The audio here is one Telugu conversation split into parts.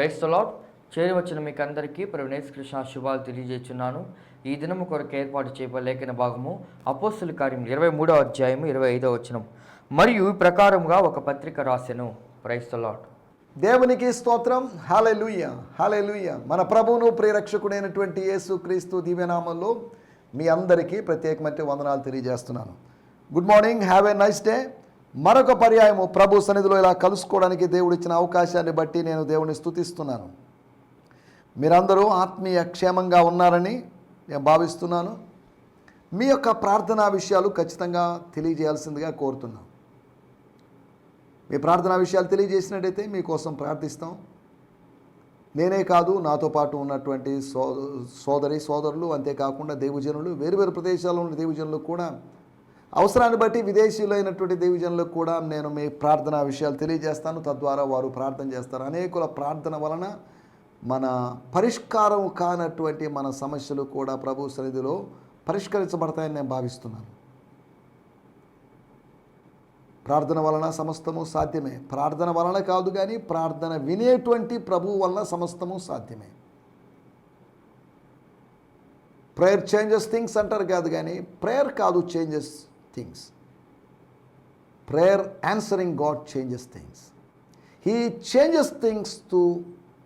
క్రైస్తలాట్ చేరి వచ్చిన మీకు అందరికీ ప్రవీణేశ్ కృష్ణ శుభాలు తెలియజేస్తున్నాను. ఈ దినము కొరకు ఏర్పాటు చేయబడిన లేఖన భాగము అపోస్తుల కార్యం ఇరవై మూడవ అధ్యాయము ఇరవై ఐదవ వచనం. మరియు ప్రకారముగా ఒక పత్రిక రాసెను. క్రైస్తలాట్ దేవునికి స్తోత్రం. హాలెలూయ హాలెలూయ మన ప్రభువును ప్రియరక్షకుడైనటువంటి యేసు క్రీస్తు దివ్యనామంలో మీ అందరికీ ప్రత్యేకమైన వందనాలు తెలియజేస్తున్నాను. Good morning. Have a nice day. మరొక పర్యాయము ప్రభు సన్నిధిలో ఇలా కలుసుకోవడానికి దేవుడు ఇచ్చిన అవకాశాన్ని బట్టి నేను దేవుని స్థుతిస్తున్నాను మీరందరూ ఆత్మీయ క్షేమంగా ఉన్నారని నేను భావిస్తున్నాను. మీ యొక్క ప్రార్థనా విషయాలు ఖచ్చితంగా తెలియజేయాల్సిందిగా కోరుతున్నాను. మీ ప్రార్థనా విషయాలు తెలియజేసినట్టయితే మీకోసం ప్రార్థిస్తాం. నేనే కాదు నాతో పాటు ఉన్నటువంటి సో సోదరి సోదరులు అంతేకాకుండా దేవజనులు వేరు వేరు ప్రదేశాల్లో ఉన్న దేవజనులు కూడా అవసరాన్ని బట్టి విదేశీయులైనటువంటి దేవజనులకు కూడా నేను మీ ప్రార్థనా విషయాలు తెలియజేస్తాను. తద్వారా వారు ప్రార్థన చేస్తారు. అనేకుల ప్రార్థన వలన మన పరిష్కారం కానటువంటి మన సమస్యలు కూడా ప్రభు సన్నిధిలో పరిష్కరించబడతాయని నేను భావిస్తున్నాను. ప్రార్థన వలన సమస్తము సాధ్యమే. ప్రార్థన వలన కాదు కానీ ప్రార్థన వినేటువంటి ప్రభువు వలన సమస్తము సాధ్యమే. ప్రేయర్ చేంజెస్ థింగ్స్ అంటారు కాదు కానీ ప్రేయర్ కాదు changes things prayer answering God changes things he changes things to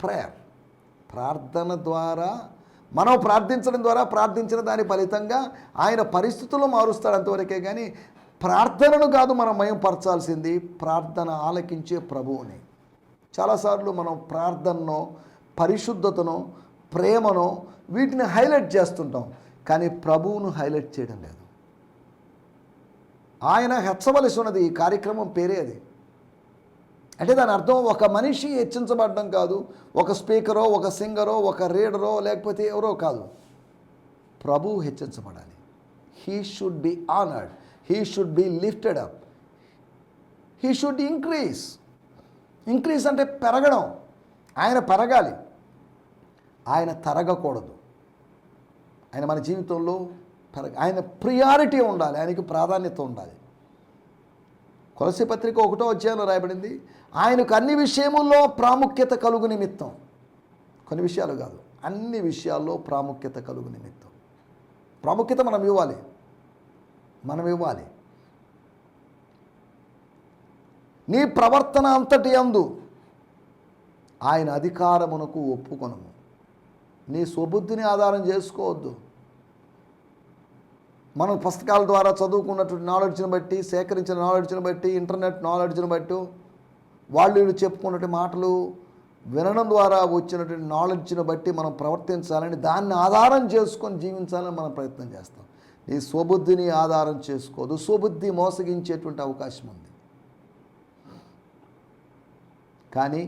prayer ప్రార్థన ద్వారా మనం ప్రార్థించడం ద్వారా ప్రార్థించిన దాని ఫలితంగా ఆయన పరిస్థితులు మారుస్తాడు అంతవరకే కానీ ప్రార్థనను కాదు మనం మయంపరచాల్సింది ప్రార్థన ఆలకించే ప్రభువుని. చాలాసార్లు మనం ప్రార్థనను పరిశుద్ధతను ప్రేమను వీటిని హైలైట్ చేస్తుంటాం. కానీ ప్రభువును హైలైట్ చేయడం లేదు. ఆయన హెచ్చవలసి ఉన్నది ఈ కార్యక్రమం పేరే అది. అంటే దాని అర్థం ఒక మనిషి హెచ్చించబడడం కాదు ఒక స్పీకరో ఒక సింగరో ఒక రీడరో లేకపోతే ఎవరో కాదు. ప్రభు హెచ్చించబడాలి. He should be honoured he should be lifted up he should increase increase అంటే పెరగడం. ఆయన పెరగాలి. ఆయన తరగకూడదు. ఆయన మన జీవితంలో పెరగ ఆయన ప్రియారిటీ ఉండాలి ఆయనకి ప్రాధాన్యత ఉండాలి. కొలసి పత్రిక ఒకటో అధ్యాయంలో రాయబడింది ఆయనకు అన్ని విషయముల్లో ప్రాముఖ్యత కలుగు నిమిత్తం. కొన్ని విషయాలు కాదు అన్ని విషయాల్లో ప్రాముఖ్యత కలుగు నిమిత్తం. ప్రాముఖ్యత మనం ఇవ్వాలి మనం ఇవ్వాలి. నీ ప్రవర్తన అంతటి అందు ఆయన అధికారమునకు ఒప్పుకొనము. నీ స్వబుద్ధిని ఆధారం చేసుకోవద్దు. మనం పుస్తకాల ద్వారా చదువుకున్నటువంటి నాలెడ్జ్ని బట్టి సేకరించిన నాలెడ్జ్ని బట్టి ఇంటర్నెట్ నాలెడ్జ్ని బట్టి వాళ్ళు వీళ్ళు చెప్పుకున్నటువంటి మాటలు వినడం ద్వారా వచ్చినటువంటి నాలెడ్జ్ని బట్టి మనం ప్రవర్తించాలని దాన్ని ఆధారం చేసుకొని జీవించాలని మనం ప్రయత్నం చేస్తాం. నీ స్వబుద్ధిని ఆధారం చేసుకోదు. స్వబుద్ధి మోసగించేటువంటి అవకాశం ఉంది. కానీ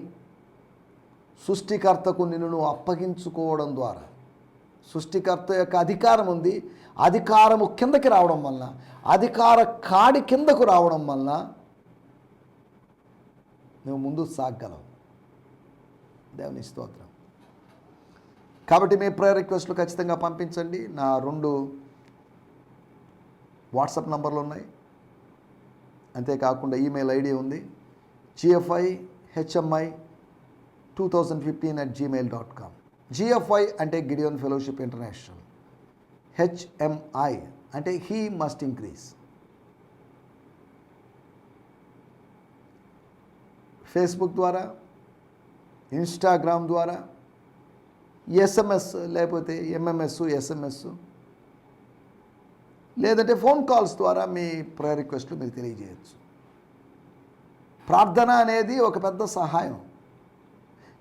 సృష్టికర్తకు నిన్ను నువ్వు అప్పగించుకోవడం ద్వారా సృష్టికర్త యొక్క అధికారం ఉంది. అధికారము కిందకి రావడం వలన అధికార కాడి కిందకు రావడం వలన నువ్వు ముందు సాగలవు. దేవుని స్తోత్రం. కాబట్టి మీ ప్రేయర్ రిక్వెస్ట్లు ఖచ్చితంగా పంపించండి. నా రెండు వాట్సాప్ నంబర్లు ఉన్నాయి. అంతేకాకుండా ఈమెయిల్ ఐడి ఉంది. GFI HMI two thousand fifteen at Gmail dot com GFI అంటే గిడియోన్ ఫెలోషిప్ ఇంటర్నేషనల్. హెచ్ఎంఐ అంటే హీ మస్ట్ ఇంక్రీజ్ ఫేస్బుక్ ద్వారా ఇన్స్టాగ్రామ్ ద్వారా ఎస్ఎంఎస్ లేకపోతే ఎంఎంఎస్ ఎస్ఎంఎస్ లేదంటే ఫోన్ కాల్స్ ద్వారా మీ ప్రేయర్ రిక్వెస్ట్లు మీరు తెలియజేయచ్చు. ప్రార్థన అనేది ఒక పెద్ద సహాయం.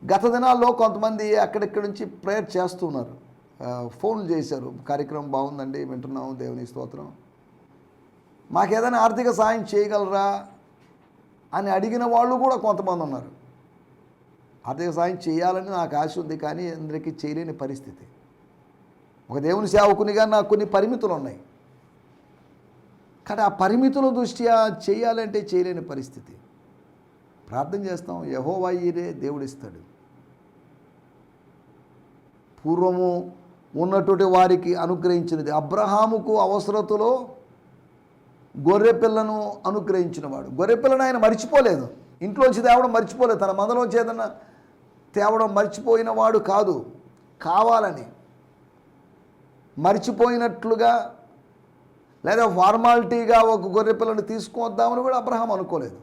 గత దినాల్లో కొంతమంది అక్కడిక్కడి నుంచి ప్రేయర్ చేస్తున్నారు ఫోన్లు చేశారు. కార్యక్రమం బాగుందండి వింటున్నాము దేవుని స్తోత్రం. మాకు ఏదైనా ఆర్థిక సాయం చేయగలరా అని అడిగిన వాళ్ళు కూడా కొంతమంది ఉన్నారు. ఆర్థిక సాయం చేయాలని నాకు ఆశ ఉంది కానీ అందరికీ చేయలేని పరిస్థితి. ఒక దేవుని సేవకునిగా నాకు కొన్ని పరిమితులు ఉన్నాయి. కానీ ఆ పరిమితుల దృష్ట్యా చేయాలంటే చేయలేని పరిస్థితి. ప్రార్థన చేస్తాం యహోవా ఈరే దేవుడిస్తాడు. పూర్వము ఉన్నటువంటి వారికి అనుగ్రహించినది. అబ్రహాముకు అవసరతలో గొర్రె పిల్లను అనుగ్రహించినవాడు. గొర్రె పిల్లను ఆయన మర్చిపోలేదు. ఇంట్లోంచి తేవడం మర్చిపోలేదు. తన మందలోంచి ఏదన్నా తేవడం మర్చిపోయిన వాడు కాదు. కావాలని మర్చిపోయినట్లుగా లేదా ఫార్మాలిటీగా ఒక గొర్రె పిల్లని తీసుకొద్దామని కూడా అబ్రహాం అనుకోలేదు.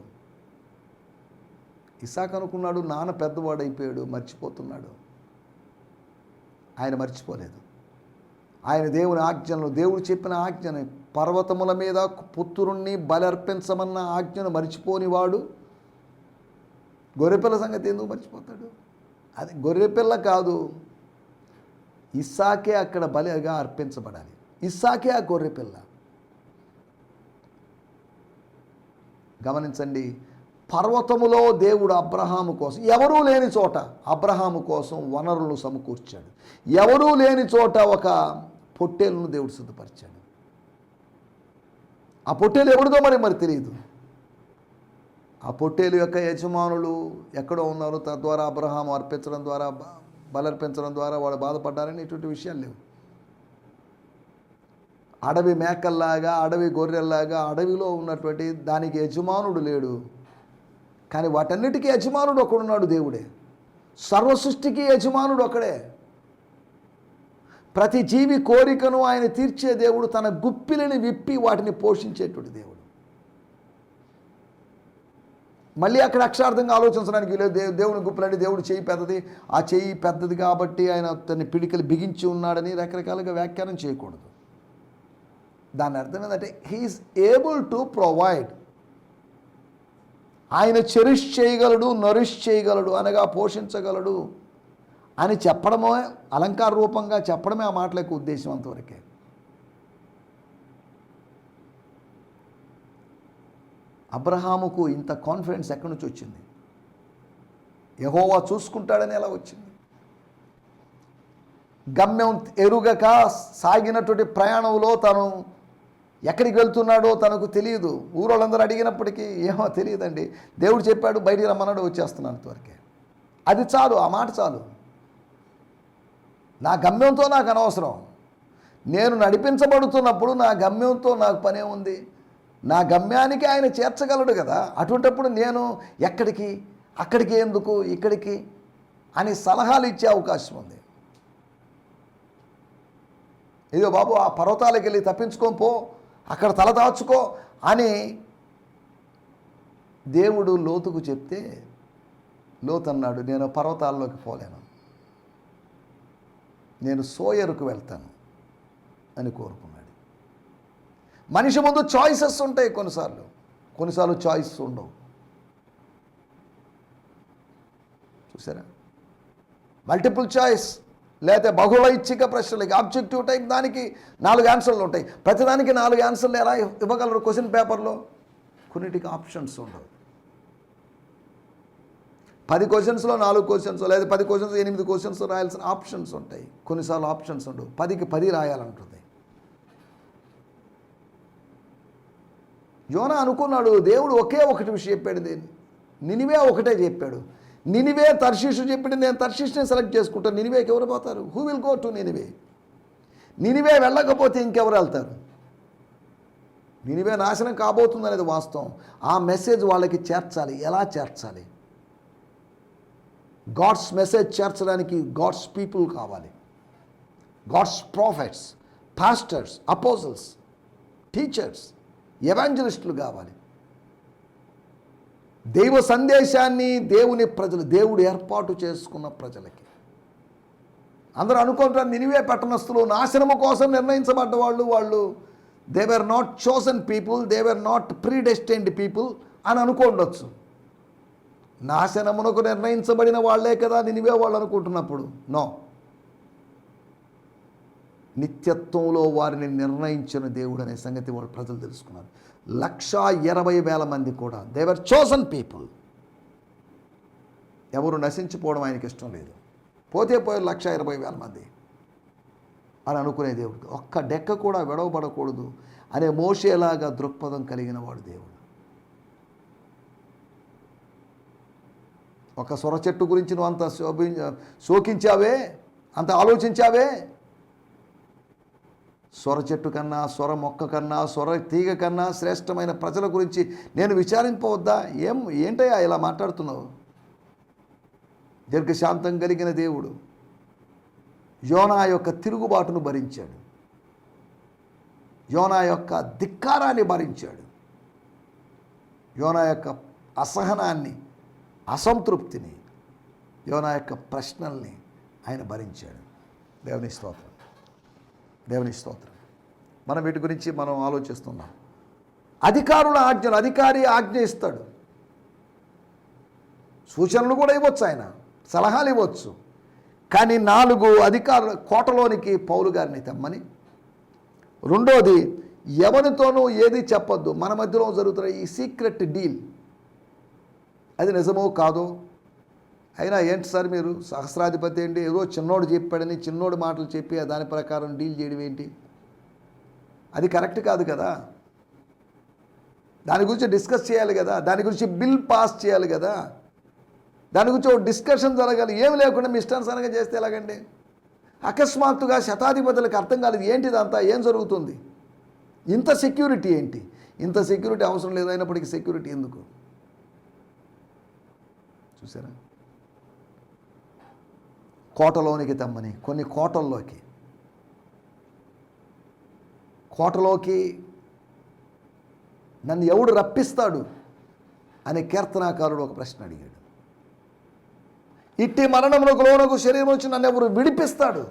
ఇసాక్ అనుకున్నాడు నాన్న పెద్దవాడైపోయాడు మర్చిపోతున్నాడు. ఆయన మర్చిపోలేదు. ఆయన దేవుని ఆజ్ఞలు దేవుడు చెప్పిన ఆజ్ఞను పర్వతముల మీద పుత్రుణ్ణి బలర్పించమన్న ఆజ్ఞను మర్చిపోనివాడు గొర్రెపిల్ల సంగతి ఎందుకు మర్చిపోతాడు? అది గొర్రెపిల్ల కాదు. ఇస్సాకే అక్కడ బలిగా అర్పించబడాలి. ఇస్సాకే ఆ గొర్రెపిల్ల. గమనించండి పర్వతములో దేవుడు అబ్రహాము కోసం ఎవరూ లేని చోట అబ్రహాము కోసం వనరులు సమకూర్చాడు. ఎవరూ లేని చోట ఒక పొట్టేలును దేవుడు శుద్ధపరిచాడు ఆ పొట్టేలు ఎవరిదో మరి మరి తెలియదు. ఆ పొట్టేలు యొక్క యజమానులు ఎక్కడో ఉన్నారు తద్వారా అబ్రహాం అర్పించడం ద్వారా బలర్పించడం ద్వారా వాళ్ళు బాధపడ్డారని ఇటువంటి విషయాలు లేవు. అడవి మేకల్లాగా అడవి గొర్రెల్లాగా అడవిలో ఉన్నటువంటి దానికి యజమానుడు లేడు. కానీ వాటన్నిటికీ యజమానుడు ఒకడున్నాడు దేవుడే. సర్వ సృష్టికి యజమానుడు ఒకడే ప్రతి జీవి కోరికను ఆయన తీర్చే దేవుడు తన గుప్పిలని విప్పి వాటిని పోషించేటువంటి దేవుడు. మళ్ళీ అక్కడ అక్షరార్థంగా ఆలోచించడానికి లేదు. దేవుని గుప్పిలంటే దేవుడు చేయి పెద్దది. ఆ చేయి పెద్దది కాబట్టి ఆయన తన పిడికలు బిగించి ఉన్నాడని రకరకాలుగా వ్యాఖ్యానం చేయకూడదు. దాని అర్థం ఏంటంటే he is able to provide ఆయన చెరిష్ చేయగలడు నరిష్ చేయగలడు అనగా పోషించగలడు. అని చెప్పడమే అలంకార రూపంగా చెప్పడమే ఆ మాటల యొక్క ఉద్దేశం అంతవరకే. అబ్రహాముకు ఇంత కాన్ఫిడెన్స్ ఎక్కడి నుంచి వచ్చింది? యహోవా చూసుకుంటాడని ఎలా వచ్చింది? గమ్యం ఎరుగక సాగినటువంటి ప్రయాణంలో తను ఎక్కడికి వెళ్తున్నాడో తనకు తెలియదు. ఊరోళ్ళందరూ అడిగినప్పటికీ ఏమో తెలియదండి. దేవుడు చెప్పాడు బయటికి రమ్మన్నాడు వచ్చేస్తున్నాను త్వరకే అది చాలు ఆ మాట చాలు. నా గమ్యంతో నాకు అనవసరం. నేను నడిపించబడుతున్నప్పుడు నా గమ్యంతో నాకు పనే ఉంది. నా గమ్యానికి ఆయన చేర్చగలడు కదా. అటువంటప్పుడు నేను ఎక్కడికి అక్కడికి ఎందుకు ఇక్కడికి అని సలహాలు ఇచ్చే అవకాశం ఉంది. ఇదో బాబు ఆ పర్వతాలకు వెళ్ళి తప్పించుకొని పో అక్కడ తల దాచుకో అని దేవుడు లోతుకు చెప్తే లోతు అన్నాడు నేను పర్వతాల్లోకి పోలేను. నేను సోయరుకు వెళ్తాను అని కోరుకున్నాడు. మనిషి ముందు చాయిసెస్ ఉంటాయి కొన్నిసార్లు. కొన్నిసార్లు చాయిస్ ఉండవు. చూసారా? మల్టిపుల్ చాయిస్ లేకపోతే బహుళ ఇచ్చిక ప్రశ్నలకి ఆబ్జెక్టివ్ టైప్ దానికి నాలుగు ఆన్సర్లు ఉంటాయి. ప్రతిదానికి నాలుగు ఆన్సర్లు ఎలా ఇవ్వగలరు క్వశ్చన్ పేపర్లో? కొన్నిటికి ఆప్షన్స్ ఉండవు. పది క్వశ్చన్స్లో నాలుగు క్వశ్చన్స్ లేదా పది క్వశ్చన్స్ ఎనిమిది క్వశ్చన్స్ రాయాల్సిన ఆప్షన్స్ ఉంటాయి. కొన్నిసార్లు ఆప్షన్స్ ఉండవు. పదికి పది రాయాలంటుంది. యోన అనుకున్నాడు దేవుడు ఒకే ఒకటి విషయం చెప్పాడు దేన్ని నినివే ఒకటే చెప్పాడు. నినివే తర్షీషు చెప్పి నేను తర్షీష్ని సెలెక్ట్ చేసుకుంటాను నినివేకి ఎవరు పోతారు? Who will go to Nineveh? Nineveh వెళ్ళకపోతే ఇంకెవరు వెళ్తారు? నినివే నాశనం కాబోతుంది అనేది వాస్తవం. ఆ మెసేజ్ వాళ్ళకి చేర్చాలి. ఎలా చేర్చాలి? గాడ్స్ మెసేజ్ చేర్చడానికి గాడ్స్ పీపుల్ కావాలి. God's prophets pastors apostles teachers ఎవాంజలిస్టులు కావాలి. దైవ సందేశాన్ని దేవుని ప్రజలు దేవుడు ఏర్పాటు చేసుకున్న ప్రజలకి. అందరూ అనుకుంటారు నినివే పట్టణస్తులు నాశనము కోసం నిర్ణయించబడ్డ వాళ్ళు వాళ్ళు they were not chosen people they were not predestined people అని అనుకోండొచ్చు. నాశనమునకు నిర్ణయించబడిన వాళ్ళే కదా నినివే వాళ్ళు అనుకుంటున్నప్పుడు. నో నిత్యత్వంలో వారిని నిర్ణయించిన దేవుడు అనే సంగతి వాళ్ళు ప్రజలు తెలుసుకున్నారు. లక్షా ఇరవై వేల మంది కూడా. దేవర్ చోసన్ పీపుల్ ఎవరు నశించిపోవడం ఆయనకి ఇష్టం లేదు. పోతే పోయే లక్ష ఇరవై వేల మంది అని అనుకునే దేవుడు. ఒక్క డెక్క కూడా విడవబడకూడదు అనే మోసేలాగా దృక్పథం కలిగిన వాడు దేవుడు. ఒక సొర చెట్టు గురించి నువ్వు అంత శోభి శోకించావే? అంత ఆలోచించావే? సొర చెట్టు కన్నా సొర మొక్క కన్నా సొర తీగ కన్నా శ్రేష్టమైన ప్రజల గురించి నేను విచారింపవద్దా? ఏం ఏంటయ్యా ఇలా మాట్లాడుతున్నావు? దీర్ఘశాంతం కలిగిన దేవుడు యోనా యొక్క తిరుగుబాటును భరించాడు. యోనా యొక్క ధిక్కారాన్ని భరించాడు. యోనా యొక్క అసహనాన్ని అసంతృప్తిని యోనా యొక్క ప్రశ్నల్ని ఆయన భరించాడు. దేవుని స్తోత్రం. దేవుని స్తోత్రం. మనం వీటి గురించి మనం ఆలోచిస్తున్నాం. అధికారుల ఆజ్ఞలు అధికారి ఆజ్ఞ ఇస్తాడు. సూచనలు కూడా ఇవ్వచ్చు ఆయన సలహాలు ఇవ్వచ్చు. కానీ నాలుగు అధికారుల కోటలోనికి పౌలు గారిని తెమ్మని. రెండోది ఎవరితోనూ ఏది చెప్పొద్దు. మన మధ్యలో జరుగుతున్న ఈ సీక్రెట్ డీల్ అది నిజమో కాదో? అయినా ఏంటి సార్ మీరు? సహస్రాధిపతి ఏంటి? ఏదో చిన్నోడు చెప్పాడని చిన్నోడు మాటలు చెప్పి దాని ప్రకారం డీల్ చేయడం ఏంటి? అది కరెక్ట్ కాదు కదా? దాని గురించి డిస్కస్ చేయాలి కదా? దాని గురించి బిల్ పాస్ చేయాలి కదా? దాని గురించి ఒక డిస్కషన్ జరగాలి. ఏమి లేకుండా మీ ఇష్టానుసారంగా చేస్తే ఎలాగండి? అకస్మాత్తుగా శతాధిపతులకు అర్థం కాలేదు. ఏంటిదంతా ఏం జరుగుతుంది? ఇంత సెక్యూరిటీ ఏంటి? ఇంత సెక్యూరిటీ అవసరం లేదైనప్పటికీ సెక్యూరిటీ ఎందుకు? చూసారా? కోటలోనికి తమ్మని కొన్ని కోటల్లోకి. కోటలోకి నన్ను ఎవడు రప్పిస్తాడు అని కీర్తనాకారుడు ఒక ప్రశ్న అడిగాడు. ఇట్టి మరణములకు లోనకు శరీరం వచ్చి నన్ను ఎవరు విడిపిస్తాడు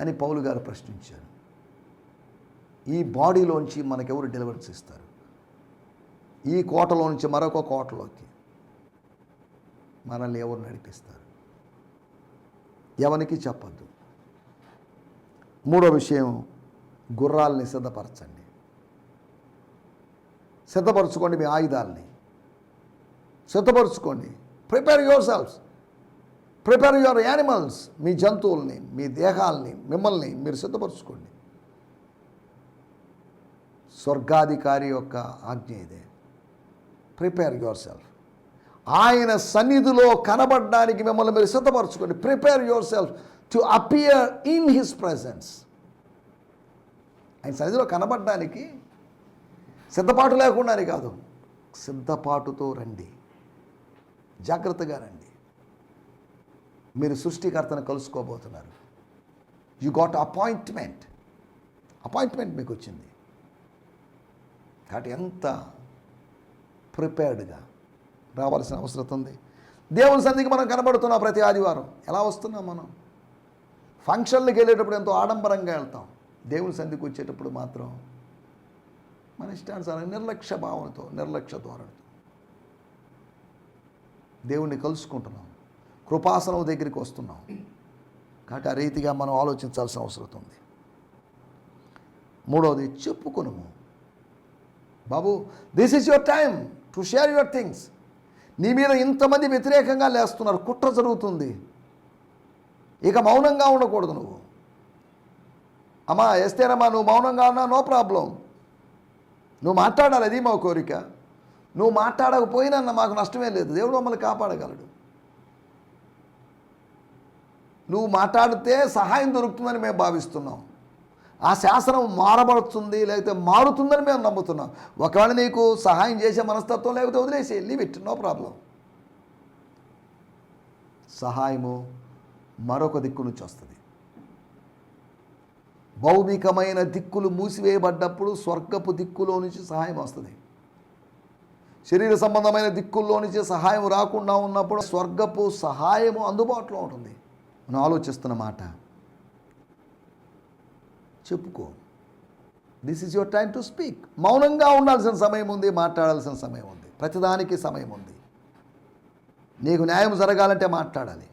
అని పౌలు గారు ప్రశ్నించారు. ఈ బాడీలోంచి మనకెవరు డెలివరీ ఇస్తారు? ఈ కోటలో నుంచి మరొక కోటలోకి. మనల్ని ఎవరు నడిపిస్తారు? ఎవరికి చెప్పద్దు. మూడో విషయం గుర్రాల్ని సిద్ధపరచండి. సిద్ధపరచుకోండి మీ ఆయుధాలని. సిద్ధపరచుకోండి. Prepare your selfs prepare your animals మీ జంతువుల్ని మీ దేహాల్ని మిమ్మల్ని మీరు సిద్ధపరచుకోండి. స్వర్గాధికారి యొక్క ఆజ్ఞ ఇదే. ప్రిపేర్ యువర్ సెల్ఫ్ ఆయన సన్నిధిలో కనబడడానికి మిమ్మల్ని మీరు సిద్ధపరచుకోండి. Prepare your self to appear in his presence ఆయన సన్నిధిలో కనబడడానికి సిద్ధపాటు లేకుండానే కాదు. సిద్ధపాటుతో రండి. జాగ్రత్తగా రండి. మీరు సృష్టికర్తను కలుసుకోబోతున్నారు. యు గాట్ అపాయింట్మెంట్ అపాయింట్మెంట్ మీకు వచ్చింది. కాబట్టి ఎంత ప్రిపేర్డ్గా రావాల్సిన అవసరం ఉంది. దేవుని సన్నిధికి మనం కనబడుతున్నాం ప్రతి ఆదివారం ఎలా వస్తున్నాం మనం? ఫంక్షన్లకు వెళ్ళేటప్పుడు ఎంతో ఆడంబరంగా వెళ్తాం. దేవుని సంధికి వచ్చేటప్పుడు మాత్రం మన ఇష్టానుసారం నిర్లక్ష్య భావనతో నిర్లక్ష్య ధోరణితో దేవుణ్ణి కలుసుకుంటున్నాం. కృపాసనం దగ్గరికి వస్తున్నాం. కాబట్టి ఆ రీతిగా మనం ఆలోచించాల్సిన అవసరం ఉంది. మూడవది చెప్పుకును బాబు this is your time to share your things నీ మీద ఇంతమంది వ్యతిరేకంగా లేస్తున్నారు. కుట్ర జరుగుతుంది. ఇక మౌనంగా ఉండకూడదు నువ్వు. అమ్మా వేస్తేనమ్మా నువ్వు మౌనంగా ఉన్నా నో ప్రాబ్లం. నువ్వు మాట్లాడాలి అది మా కోరిక. నువ్వు మాట్లాడకపోయినా మాకు నష్టమే లేదు. దేవుడు మమ్మల్ని కాపాడగలడు. నువ్వు మాట్లాడితే సహాయం దొరుకుతుందని మేము భావిస్తున్నాం. ఆ శాసనం మారబడుతుంది లేకపోతే మారుతుందని మేము నమ్ముతున్నాం. ఒకవేళ నీకు సహాయం చేసే మనస్తత్వం లేకపోతే వదిలేసి లీవ్ ఇట్ నో ప్రాబ్లం సహాయము మరొక దిక్కు నుంచి వస్తుంది. భౌమికమైన దిక్కులు మూసివేయబడ్డప్పుడు స్వర్గపు దిక్కులో నుంచి సహాయం వస్తుంది. శరీర సంబంధమైన దిక్కుల్లో నుంచి సహాయం రాకుండా ఉన్నప్పుడు స్వర్గపు సహాయము అందుబాటులో ఉంటుంది. మనం ఆలోచిస్తున్న మాట చెప్పుకో. This is your time to speak మౌనంగా ఉండాల్సిన సమయం ఉంది మాట్లాడాల్సిన సమయం ఉంది. ప్రతిదానికి సమయం ఉంది. నీకు న్యాయం జరగాలంటే మాట్లాడాలి.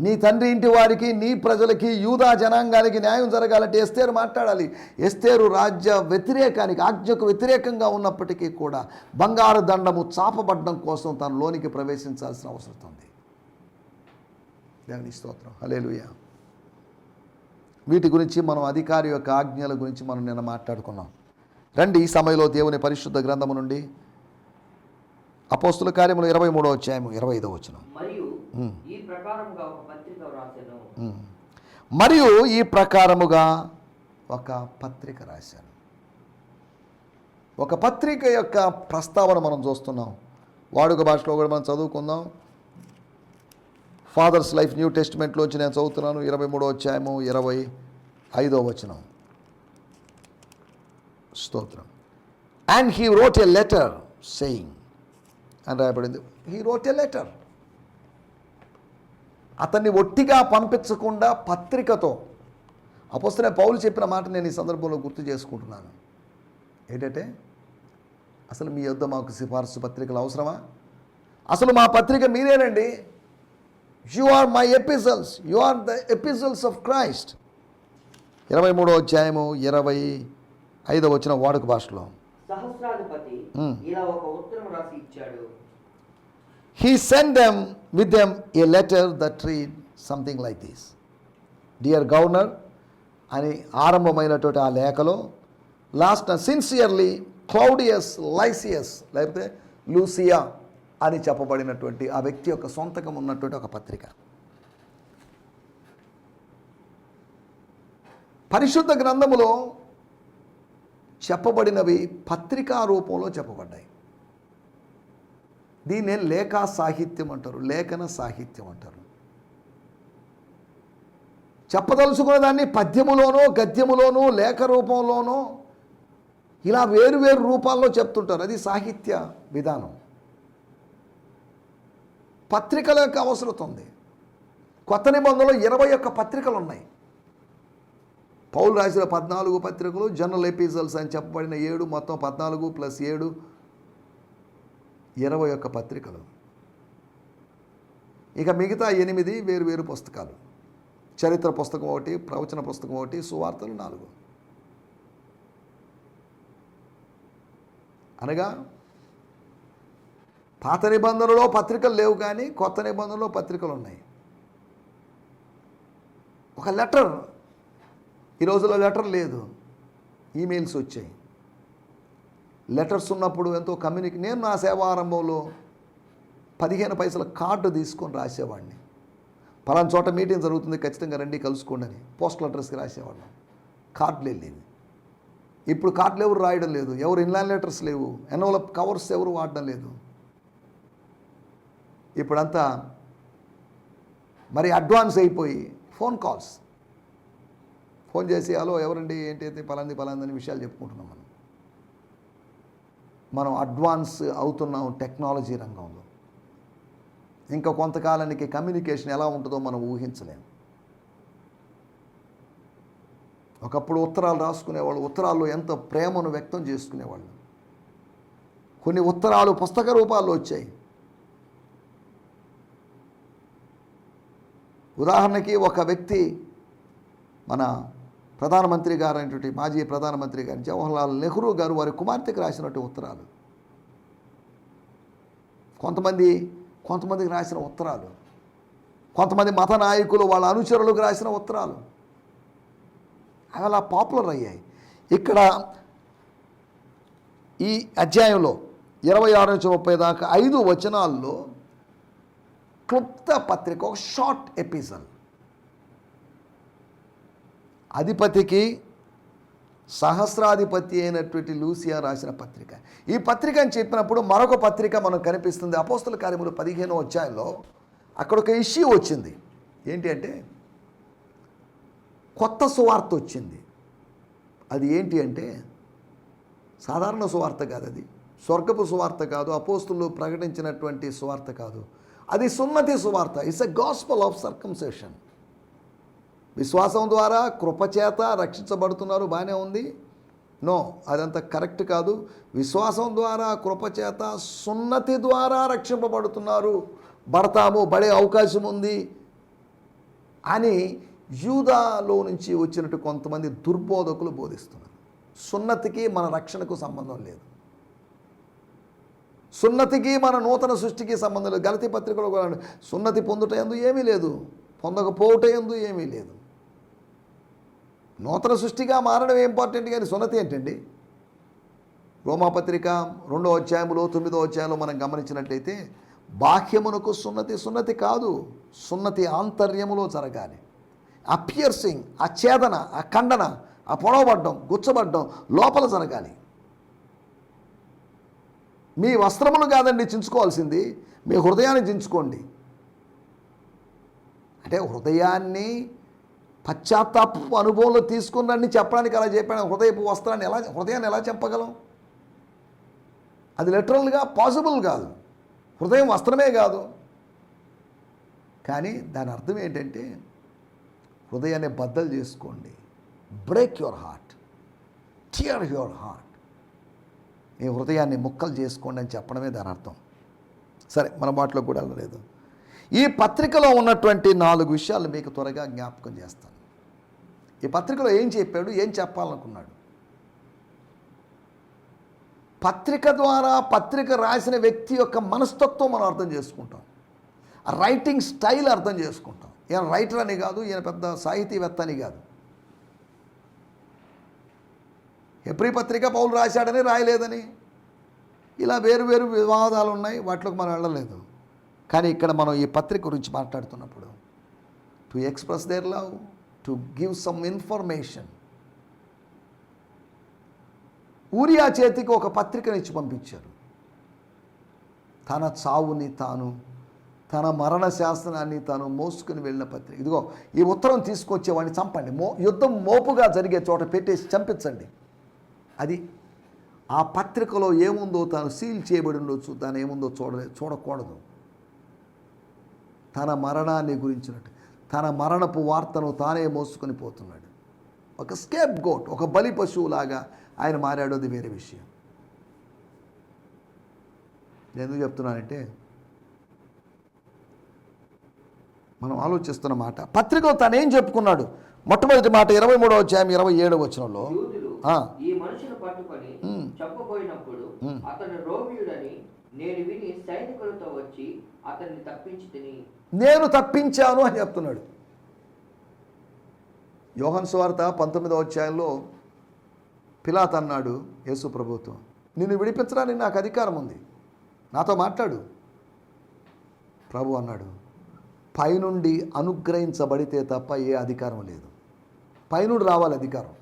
నీ తండ్రి ఇంటి వారికి నీ ప్రజలకి యూదా జనాంగానికి న్యాయం జరగాలంటే ఎస్తేరు మాట్లాడాలి. ఎస్తేరు రాజ్య వ్యతిరేకానికి ఆజ్ఞకు వ్యతిరేకంగా ఉన్నప్పటికీ కూడా బంగారు దండము చాపబడ్డం కోసం తన లోనికి ప్రవేశించాల్సిన అవసరం ఉంది. దేవుని స్తోత్రం. హలేలుయా వీటి గురించి మనం అధికారి యొక్క ఆజ్ఞల గురించి మనం నిన్న మాట్లాడుకున్నాం. రండి ఈ సమయంలో దేవుని పరిశుద్ధ గ్రంథము నుండి అపోస్తుల కార్యములు ఇరవై మూడో అధ్యాయము ఇరవై ఐదో వచ్చిన మరియు ఈ ప్రకారముగా ఒక పత్రిక వ్రాసాను. మరియు ఈ ప్రకారముగా ఒక పత్రిక రాశాను. ఒక పత్రిక యొక్క ప్రస్తావన మనం చూస్తున్నాం. వాడుక భాషలో కూడా మనం చదువుకుందాం. ఫాదర్స్ లైఫ్ న్యూ టెస్ట్మెంట్లోంచి నేను చదువుతున్నాను. ఇరవై మూడో అధ్యాయము ఇరవై ఐదో వచనం. స్తోత్రం. And he wrote a letter saying అని రాయబడింది. హీ రోట్ ఎ లెటర్ అతన్ని ఒట్టిగా పంపించకుండా పత్రికతో అపోస్తున్న పౌలు చెప్పిన మాట నేను ఈ సందర్భంలో గుర్తు చేసుకుంటున్నాను. ఏంటంటే అసలు మీ యొద్ద మాకు సిఫార్సు పత్రికలు అవసరమా? అసలు మా పత్రిక మీరేనండి? You are my apostles you are the apostles of Christ ఇరవై మూడో అధ్యాయము ఇరవై ఐదో వచ్చిన వాడుక భాషలో. He send them with them a letter that read something like this dear governor అని ఆరంభమైనటువంటి ఆ లేఖలో లాస్ట్ సిన్సియర్లీ క్లౌడియస్ లైసియస్ లేకపోతే లూసియా అని చెప్పబడినటువంటి ఆ వ్యక్తి యొక్క సొంతకం ఉన్నటువంటి ఒక పత్రిక. పరిశుద్ధ గ్రంథములో చెప్పబడినవి పత్రికా రూపంలో చెప్పబడ్డాయి. దీన్నే లేఖా సాహిత్యం అంటారు లేఖన సాహిత్యం అంటారు. చెప్పదలుచుకున్న దాన్ని పద్యములోనో గద్యములోనో లేఖ రూపంలోనో ఇలా వేరు వేరు రూపాల్లో చెప్తుంటారు. అది సాహిత్య విధానం. పత్రికల యొక్క అవసరం ఉంది. కొత్త నిబంధనలో ఇరవై ఒక్క పత్రికలు ఉన్నాయి. పౌలు రాసిన పద్నాలుగు పత్రికలు జనరల్ ఎపిజల్స్ అని చెప్పబడిన ఏడు మొత్తం పద్నాలుగు ప్లస్ ఏడు ఇరవై ఒక్క పత్రికలు. ఇక మిగతా ఎనిమిది వేరు వేరు పుస్తకాలు. చరిత్ర పుస్తకం ఒకటి ప్రవచన పుస్తకం ఒకటి సువార్తలు నాలుగు. అనగా పాత నిబంధనలో పత్రికలు లేవు కానీ కొత్త నిబంధనలో పత్రికలు ఉన్నాయి. ఒక లెటర్ ఈ రోజుల్లో లెటర్ లేదు. ఈమెయిల్స్ వచ్చాయి. లెటర్స్ ఉన్నప్పుడు ఎంతో కమ్యూనికే నేను నా సేవారంభంలో పదిహేను పైసల కార్డు తీసుకొని రాసేవాడిని. పలానా చోట మీటింగ్ జరుగుతుంది ఖచ్చితంగా రండి కలుసుకోండి అని పోస్టల్ అడ్రస్కి రాసేవాళ్ళం కార్డులు వెళ్ళేది ఇప్పుడు కార్డులు ఎవరు రాయడం లేదు. ఎవరు ఇన్లాన్ లెటర్స్ లేవు. ఎన్వలప్ కవర్స్ ఎవరు వాడడం లేదు. ఇప్పుడంతా మరి అడ్వాన్స్ అయిపోయి ఫోన్ కాల్స్. ఫోన్ చేసి హలో ఎవరండి? ఏంటి? అయితే పలాంది పలాంది అని విషయాలు చెప్పుకుంటున్నాం మనం. మనం అడ్వాన్స్ అవుతున్నాం టెక్నాలజీ రంగంలో. ఇంకా కొంతకాలానికి కమ్యూనికేషన్ ఎలా ఉంటుందో మనం ఊహించలేము ఒకప్పుడు ఉత్తరాలు రాసుకునేవాళ్ళు ఉత్తరాల్లో ఎంత ప్రేమను వ్యక్తం చేసుకునేవాళ్ళు. కొన్ని ఉత్తరాలు పుస్తక రూపాల్లో వచ్చాయి. ఉదాహరణకి ఒక వ్యక్తి మన ప్రధానమంత్రి గారు అయినటువంటి మాజీ ప్రధానమంత్రి గారు జవహర్లాల్ నెహ్రూ గారు వారి కుమార్తెకి రాసినటువంటి ఉత్తరాలు. కొంతమంది కొంతమందికి రాసిన ఉత్తరాలు. కొంతమంది మత నాయకులు వాళ్ళ అనుచరులకు రాసిన ఉత్తరాలు. అవి అలా పాపులర్ అయ్యాయి. ఇక్కడ ఈ అధ్యాయంలో ఇరవై ఆరు నుంచి ముప్పై దాకా ఐదు వచనాల్లో క్లుప్త పత్రిక ఒక షార్ట్ ఎపిసోడ్. అధిపతికి సహస్రాధిపతి అయినటువంటి లూసియా రాసిన పత్రిక. ఈ పత్రిక అని చెప్పినప్పుడు మరొక పత్రిక మనకు కనిపిస్తుంది అపోస్తుల కార్యములు పదిహేనో అధ్యాయంలో. అక్కడ ఒక ఇష్యూ వచ్చింది. ఏంటి అంటే కొత్త సువార్త వచ్చింది. అది ఏంటి అంటే సాధారణ సువార్త కాదు అది. స్వర్గపు సువార్త కాదు అపోస్తులు ప్రకటించినటువంటి సువార్త కాదు. అది సున్నతి సువార్త. It's a gospel of circumcision విశ్వాసం ద్వారా కృపచేత రక్షించబడుతున్నారు బాగానే ఉంది. నో అదంత కరెక్ట్ కాదు. విశ్వాసం ద్వారా కృపచేత సున్నతి ద్వారా రక్షింపబడుతున్నారు. భర్తాము పడే అవకాశం ఉంది అని యూదాలో నుంచి వచ్చినట్టు కొంతమంది దుర్బోధకులు బోధిస్తున్నారు. సున్నతికి మన రక్షణకు సంబంధం లేదు. సున్నతికి మన నూతన సృష్టికి సంబంధం లేదు. గలతి పత్రికలో కూడా సున్నతి పొందుట ఎందు ఏమీ లేదు. పొందకపోవట ఎందు ఏమీ లేదు. నూతన సృష్టిగా మారడం ఇంపార్టెంట్ కానీ సున్నతి ఏంటండి? రోమాపత్రిక రెండో అధ్యాయంలో తొమ్మిదో అధ్యాయంలో మనం గమనించినట్లయితే బాహ్యమునకు సున్నతి సున్నతి కాదు. సున్నతి ఆంతర్యములో జరగాలి. ఆ పియర్సింగ్ ఆ ఛేదన ఆ ఖండన ఆ పొడవబడ్డం గుచ్చబడ్డం లోపల జరగాలి. మీ వస్త్రమును కాదండి చించుకోవాల్సింది మీ హృదయాన్ని చించుకోండి. అంటే హృదయాన్ని పశ్చాత్తాప అనుభవంలో తీసుకున్నాడని చెప్పడానికి అలా చెప్పాను. హృదయపు వస్త్రాన్ని ఎలా హృదయాన్ని ఎలా చెప్పగలం? అది లిటరల్గా పాసిబుల్ కాదు. హృదయం వస్త్రమే కాదు. కానీ దాని అర్థం ఏంటంటే హృదయాన్ని బద్దలు చేసుకోండి. Break your heart tear your heart మీ హృదయాన్ని ముక్కలు చేసుకోండి అని చెప్పడమే దాని అర్థం. సరే మన మాటలో కూడా వెళ్ళలేదు. ఈ పత్రికలో ఉన్నటువంటి నాలుగు విషయాలు మీకు త్వరగా జ్ఞాపకం చేస్తాను. ఈ పత్రికలో ఏం చెప్పాడు ఏం చెప్పాలనుకున్నాడు? పత్రిక ద్వారా పత్రిక రాసిన వ్యక్తి యొక్క మనస్తత్వం మనం అర్థం చేసుకుంటాం. ఆ రైటింగ్ స్టైల్ అర్థం చేసుకుంటాం. ఈయన రైటర్ అని కాదు ఈయన పెద్ద సాహితీవేత్త అని కాదు. ఎప్రి పత్రిక పౌలు రాశాడని రాయలేదని. ఇలా వేరు వేరు వివాదాలు ఉన్నాయి వాటిలోకి మనం వెళ్ళలేదు. కానీ ఇక్కడ మనం ఈ పత్రిక గురించి మాట్లాడుతున్నప్పుడు to express their love to give some information Uriah చేతికి ఒక పత్రికను ఇచ్చి పంపించారు. తన చావుని తాను తన మరణ శాసనాన్ని తాను మోసుకుని వెళ్ళిన పత్రిక. ఇదిగో ఈ ఉత్తరం తీసుకొచ్చేవాడిని చంపండి. మో యుద్ధం మోపుగా జరిగే చోట పెట్టేసి చంపించండి. అది ఆ పత్రికలో ఏముందో తాను సీల్ చేయబడి ఉండొచ్చు తాను ఏముందో చూడలే చూడకూడదు. తన మరణాన్ని గురించినట్టు తన మరణపు వార్తను తానే మోసుకొని పోతున్నాడు. ఒక స్కేప్ గోట్ ఒక బలి పశువులాగా ఆయన మారాడు అది వేరే విషయం. నేను ఎందుకు చెప్తున్నానంటే మనం ఆలోచిస్తున్న మాట. పత్రికలో తను ఏం చెప్పుకున్నాడు? మొట్టమొదటి మాట ఇరవై మూడవ అధ్యాయం ఇరవై ఏడవ వచనంలో. ఈ మనుషును పట్టుకొని. చంపబోయినప్పుడు. అతను రోమియుడని నేను విని సైనికులతో వచ్చి అతన్ని తప్పించి తిని. నేను తప్పించాను అని చెప్తున్నాడు. యోహన్ స్వార్త పంతొమ్మిదవ అధ్యాయంలో పిలాత్ అన్నాడు యేసు ప్రభుత్వం నిన్ను విడిపించడానికి నాకు అధికారం ఉంది. నాతో మాట్లాడు. ప్రభు అన్నాడు పైనుండి అనుగ్రహించబడితే తప్ప ఏ అధికారం లేదు. పైనుండి రావాలి అధికారం.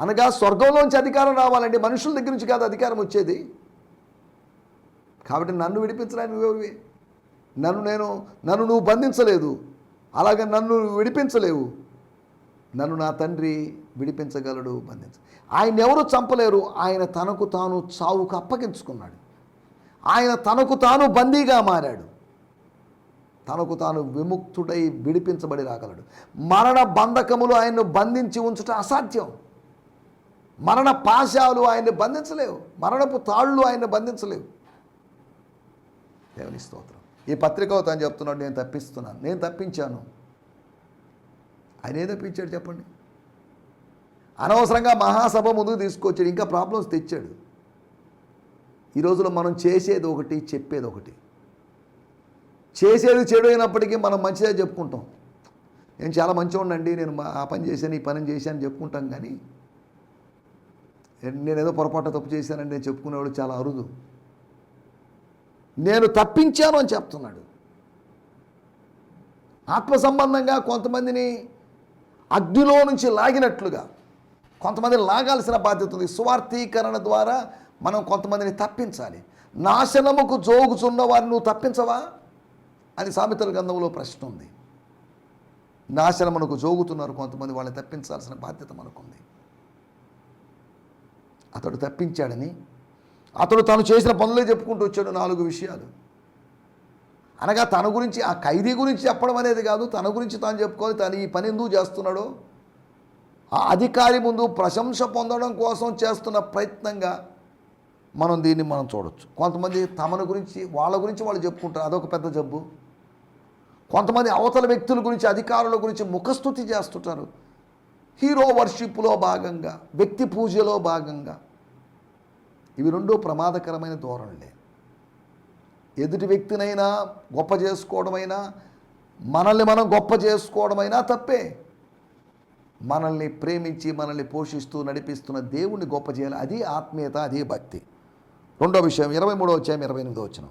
అనగా స్వర్గంలోంచి అధికారం రావాలండి మనుషుల దగ్గర నుంచి కాదు అధికారం వచ్చేది. కాబట్టి నన్ను విడిపించడానికి నువ్వెవరివి నన్ను నేను నన్ను నువ్వు బంధించలేదు. అలాగే నన్ను విడిపించలేవు. నన్ను నా తండ్రి విడిపించగలడు బంధించ. ఆయన ఎవరు చంపలేరు? ఆయన తనకు తాను చావుకు అప్పగించుకున్నాడు. ఆయన తనకు తాను బందీగా మారాడు. తనకు తాను విముక్తుడై విడిపించబడి రాగలడు. మరణ బంధకములు ఆయన్ను బంధించి ఉంచుట అసాధ్యం. మరణ పాశాలు ఆయన్ని బంధించలేవు. మరణపు తాళ్ళు ఆయన్ని బంధించలేవు. దేవుని స్తోత్రం. ఈ పత్రిక తను చెప్తున్నాడు నేను తప్పిస్తున్నాను. నేను తప్పించాను. ఆయన ఏ తప్పించాడు చెప్పండి? అనవసరంగా మహాసభ ముందుకు తీసుకొచ్చాడు ఇంకా ప్రాబ్లమ్స్ తెచ్చాడు. ఈ రోజులో మనం చేసేది ఒకటి చెప్పేది ఒకటి. చేసేది చెడు అయినప్పటికీ మనం మంచిదే చెప్పుకుంటాం. నేను చాలా మంచిగా ఉండండి నేను మా- ఆ పని చేశాను ఈ పని చేశాను చెప్పుకుంటాం కానీ నేను ఏదో పొరపాటు తప్పు చేశానని నేను చెప్పుకునేవాడు చాలా అరుదు. నేను తప్పించాను అని చెప్తున్నాడు. ఆత్మ సంబంధంగా కొంతమందిని అగ్నిలో నుంచి లాగినట్లుగా కొంతమందిని లాగాల్సిన బాధ్యత ఉంది. స్వార్థీకరణ ద్వారా మనం కొంతమందిని తప్పించాలి. నాశనముకు జోగుచున్న వారిని నువ్వు తప్పించవా? అని సామెతల గంధంలో ప్రశ్న ఉంది. నాశనమునకు జోగుతున్నారు కొంతమంది వాళ్ళని తప్పించాల్సిన బాధ్యత మనకుంది. అతడు తప్పించాడని అతడు తను చేసిన పనులే చెప్పుకుంటూ వచ్చాడు నాలుగు విషయాలు. అనగా తన గురించి ఆ ఖైదీ గురించి చెప్పడం అనేది కాదు తన గురించి తాను చెప్పుకోవాలి తను ఈ పని ఎందుకు చేస్తున్నాడో ఆ అధికారి ముందు ప్రశంస పొందడం కోసం చేస్తున్న ప్రయత్నంగా మనం దీన్ని మనం చూడొచ్చు. కొంతమంది తమను గురించి వాళ్ళ గురించి వాళ్ళు చెప్పుకుంటారు అదొక పెద్ద జబ్బు. కొంతమంది అవతల వ్యక్తుల గురించి అధికారుల గురించి ముఖస్థుతి చేస్తుంటారు. హీరో వర్షిప్లో భాగంగా వ్యక్తి పూజలో భాగంగా. ఇవి రెండూ ప్రమాదకరమైన ధోరణులే. ఎదుటి వ్యక్తినైనా గొప్ప చేసుకోవడమైనా మనల్ని మనం గొప్ప చేసుకోవడమైనా తప్పే. మనల్ని ప్రేమించి మనల్ని పోషిస్తూ నడిపిస్తున్న దేవుణ్ణి గొప్ప చేయాలి. అది ఆత్మీయత అది భక్తి. రెండో విషయం ఇరవై మూడో వచ్చాయం ఇరవై ఎనిమిదో వచ్చిన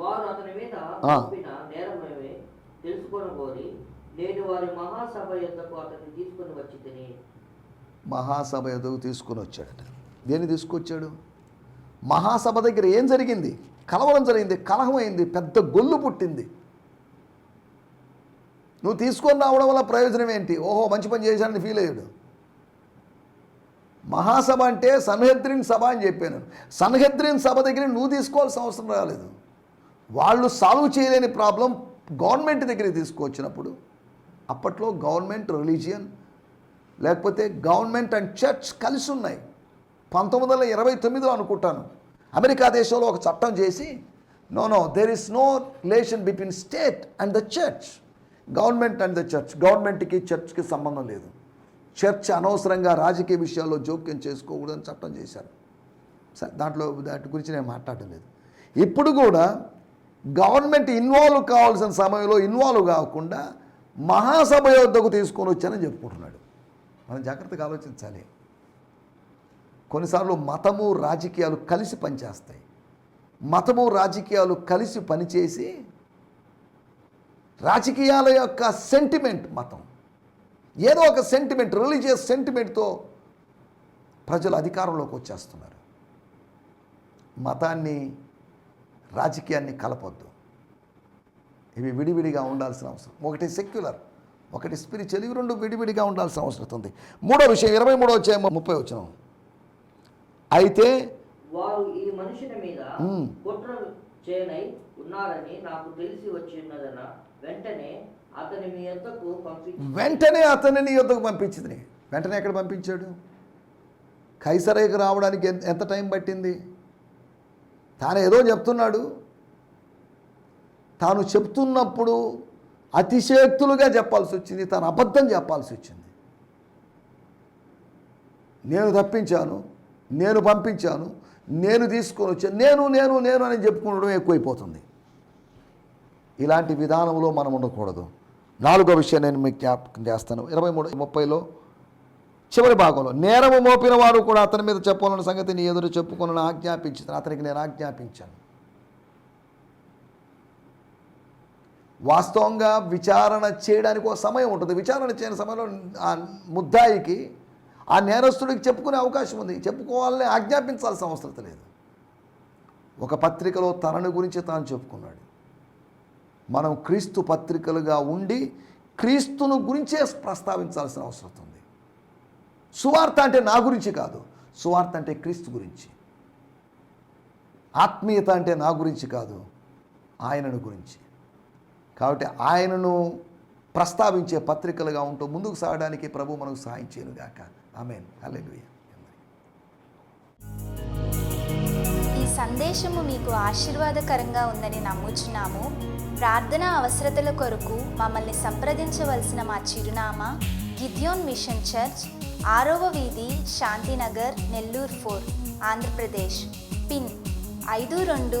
వారు అతని మీద నేను వారి మహాసభ యొద్దకు అతన్ని తీసుకుని వచ్చి తిని మహాసభ ఎదుగు తీసుకుని వచ్చాడట. దేన్ని తీసుకొచ్చాడు? మహాసభ దగ్గర ఏం జరిగింది? కలవరం జరిగింది కలహం అయింది పెద్ద గొల్లు పుట్టింది. నువ్వు తీసుకొని రావడం వల్ల ప్రయోజనం ఏంటి? ఓహో మంచి పని చేశానని ఫీల్ అయ్యాడు. మహాసభ అంటే సన్హెద్రిన్ సభ అని చెప్పాను. సన్హెద్రిన్ సభ దగ్గర నువ్వు తీసుకోవాల్సిన అవసరం రాలేదు. వాళ్ళు సాల్వ్ చేయలేని ప్రాబ్లం గవర్నమెంట్ దగ్గరికి తీసుకొచ్చినప్పుడు అప్పట్లో గవర్నమెంట్ రిలీజియన్ లేకపోతే గవర్నమెంట్ అండ్ చర్చ్ కలిసి ఉన్నాయి. పంతొమ్మిది వందల ఇరవై తొమ్మిదిలో అనుకుంటాను. అమెరికా దేశంలో ఒక చట్టం చేసి no no there is no relation between state and the church government and the church గవర్నమెంట్కి చర్చ్కి సంబంధం లేదు. చర్చ్ అనవసరంగా రాజకీయ విషయాల్లో జోక్యం చేసుకోకూడదని చట్టం చేశారు. సరే దాంట్లో దాటి గురించి నేను మాట్లాడటం లేదు. ఇప్పుడు కూడా గవర్నమెంట్ ఇన్వాల్వ్ కావాల్సిన సమయంలో ఇన్వాల్వ్ కాకుండా మహాసభ యొద్దకు తీసుకొని వచ్చానని చెప్పుకుంటున్నాడు. మనం జాగ్రత్తగా ఆలోచించాలి. కొన్నిసార్లు మతము రాజకీయాలు కలిసి పనిచేస్తాయి. మతము రాజకీయాలు కలిసి పనిచేసి రాజకీయాల యొక్క సెంటిమెంట్ మతం. ఏదో ఒక సెంటిమెంట్ రిలీజియస్ సెంటిమెంట్తో ప్రజలు అధికారంలోకి వచ్చేస్తున్నారు. మతాన్ని రాజకీయాన్ని కలపొద్దు. ఇవి విడివిడిగా ఉండాల్సిన అవసరం. ఒకటి సెక్యులర్ ఒకటి స్పిరిచువల్ ఇవి రెండు విడివిడిగా ఉండాల్సిన అవసరం ఉంది. మూడో విషయం ఇరవై మూడో వచ్చే ముప్పై వచ్చిన అయితే వారు ఈ మనుషుని మీద చేయనై ఉన్నారని నాకు తెలిసి వచ్చిన్నదన వెంటనే అతని మీ యొద్దకు పంపించి వెంటనే అతన్ని నీ యొద్దకు పంపించింది. వెంటనే ఎక్కడ పంపించాడు? కైసరేకి రావడానికి ఎంత టైం పట్టింది? తాను ఏదో చెప్తున్నాడు. తాను చెప్తున్నప్పుడు అతిశయక్తులుగా చెప్పాల్సి వచ్చింది తాను అబద్ధం చెప్పాల్సి వచ్చింది. నేను తప్పించాను నేను పంపించాను నేను తీసుకొని వచ్చాను నేను నేను నేను అని చెప్పుకోవడం ఎక్కువైపోతుంది. ఇలాంటి విధానంలో మనం ఉండకూడదు. నాలుగో విషయం నేను మీకు జ్ఞాపకం చేస్తాను. ఇరవై మూడు ముప్పైలో చివరి భాగంలో నేరము మోపిన వారు కూడా అతని మీద చెప్పాలన్న సంగతి నీ ఎదురు చెప్పుకొని ఆజ్ఞాపించింది. అతనికి నేను ఆజ్ఞాపించాను. వాస్తవంగా విచారణ చేయడానికి ఒక సమయం ఉంటుంది. విచారణ చేయని సమయంలో ఆ ముద్దాయికి ఆ నేరస్తుడికి చెప్పుకునే అవకాశం ఉంది. చెప్పుకోవాలని ఆజ్ఞాపించాల్సిన అవసరం లేదు. ఒక పత్రికలో తనను గురించి తాను చెప్పుకున్నాడు. మనం క్రీస్తు పత్రికలుగా ఉండి క్రీస్తును గురించే ప్రస్తావించాల్సిన అవసరం ఉంది. సువార్త అంటే నా గురించి కాదు. సువార్త అంటే క్రీస్తు గురించి. ఆత్మీయత అంటే నా గురించి కాదు. ఆయనను గురించి. కాబట్టి ఆయనను ప్రస్తావించే పత్రికలుగా ఉంటూ ముందుకు సాగడానికి ప్రభు మనకు సహాయం చేయనుగాక ఆమెన్. హల్లెలూయా. ఈ సందేశము మీకు ఆశీర్వాదకరంగా ఉందని నమ్ముచున్నాము. ప్రార్థన అవసరతల కొరకు మమ్మల్ని సంప్రదించవలసిన మా చిరునామా గిద్యోన్ మిషన్ చర్చ్ ఆరవ వీధి శాంతినగర్ నెల్లూరు ఫోర్ ఆంధ్రప్రదేశ్. పిన్ ఐదు రెండు